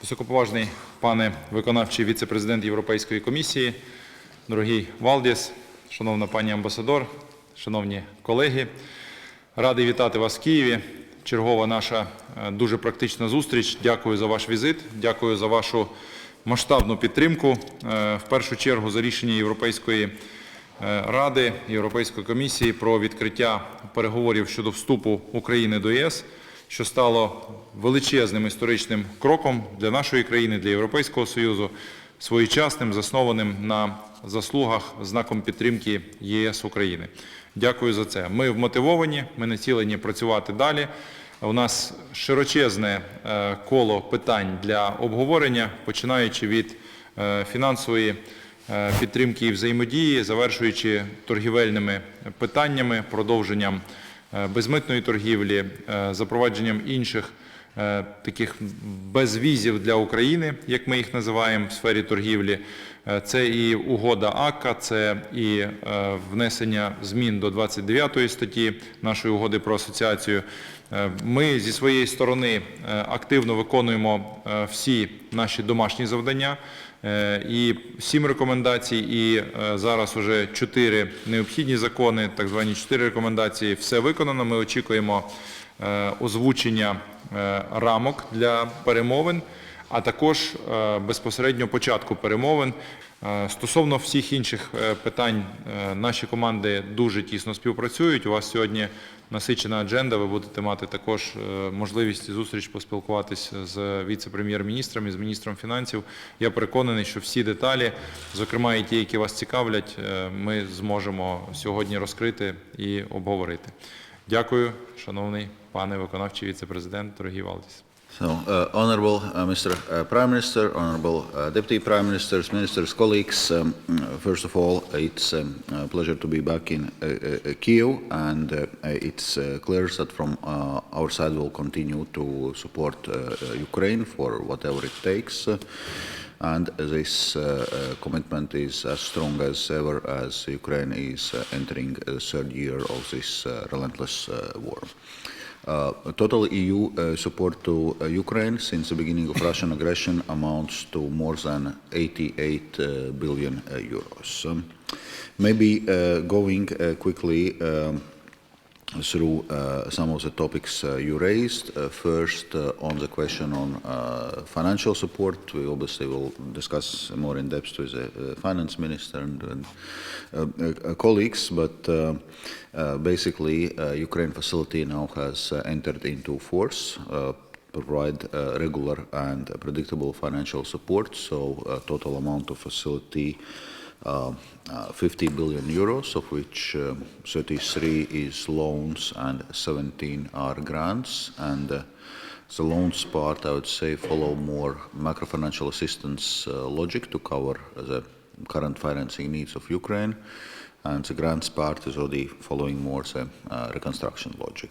Високоповажний пане виконавчий віце-президент Європейської комісії, дорогий Валдіс, шановна пані амбасадор, шановні колеги, радий вітати вас в Києві. Чергова наша е, дуже практична зустріч. Дякую за ваш візит, дякую за вашу масштабну підтримку. Е, В першу чергу за рішення Європейської е, Ради Європейської комісії про відкриття переговорів щодо вступу України до ЄС, що стало величезним історичним кроком для нашої країни, для Європейського Союзу, своєчасним, заснованим на заслугах знаком підтримки ЄС України. Дякую за це. Ми вмотивовані, ми націлені працювати далі. У нас широчезне е, коло питань для обговорення, починаючи від е, фінансової е, підтримки і взаємодії, завершуючи торгівельними питаннями, продовженням безмитної торгівлі, е, запровадженням інших е, таких безвізів для України, як ми їх називаємо в сфері торгівлі. Е, Це і угода АККА, це і е, внесення змін до 29 статті нашої угоди про асоціацію. Е, Ми зі своєї сторони е, активно виконуємо е, всі наші домашні завдання. Е, І сім рекомендацій, і е, зараз уже чотири необхідні закони, так звані чотири рекомендації, все виконано. Ми очікуємо е, озвучення е, рамок для перемовин, а також е, безпосередньо початку перемовин. Е, Стосовно всіх інших е, питань, е, наші команди дуже тісно співпрацюють. У вас сьогодні насичена адженда. Ви будете мати також е, можливість зустріч поспілкуватись з віце-прем'єр-міністром і з міністром фінансів. Я переконаний, що всі деталі, зокрема і ті, які вас цікавлять, е, ми зможемо сьогодні розкрити і обговорити. Дякую, шановний пане виконавчий віце-президент, дорогий Валдіс. So, uh, Honorable uh, Mr. uh, Prime Minister, Honorable uh, Deputy Prime Ministers, Ministers, colleagues, um, uh, first of all, it's um, a pleasure to be back in uh, uh, Kiev, and uh, it's uh, clear that from uh, our side we'll continue to support uh, uh, Ukraine for whatever it takes. uh, and this uh, uh, commitment is as strong as ever as Ukraine is uh, entering the third year of this uh, relentless uh, war. Uh, total EU uh, support to uh, Ukraine since the beginning of Russian aggression amounts to more than 88 uh, billion uh, euros. Um, maybe uh, going uh, quickly um, through uh, some of the topics uh, you raised. Uh, First, uh, on the question on uh, financial support, we obviously will discuss more in depth with the uh, finance minister and and, colleagues, but basically, Ukraine facility now has entered into force, provide uh, regular and predictable financial support, so uh, total amount of facility 50 billion euros, of which um, 33 is loans and 17 are grants. And uh, the loans part, I would say, follow more macrofinancial assistance uh, logic to cover the current financing needs of Ukraine. And the grants part is already following more the uh, reconstruction logic.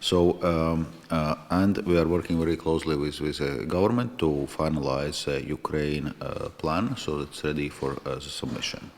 So, um, uh, and we are working very closely with, with the government to finalize uh, Ukraine uh, plan, so it's ready for uh, the submission.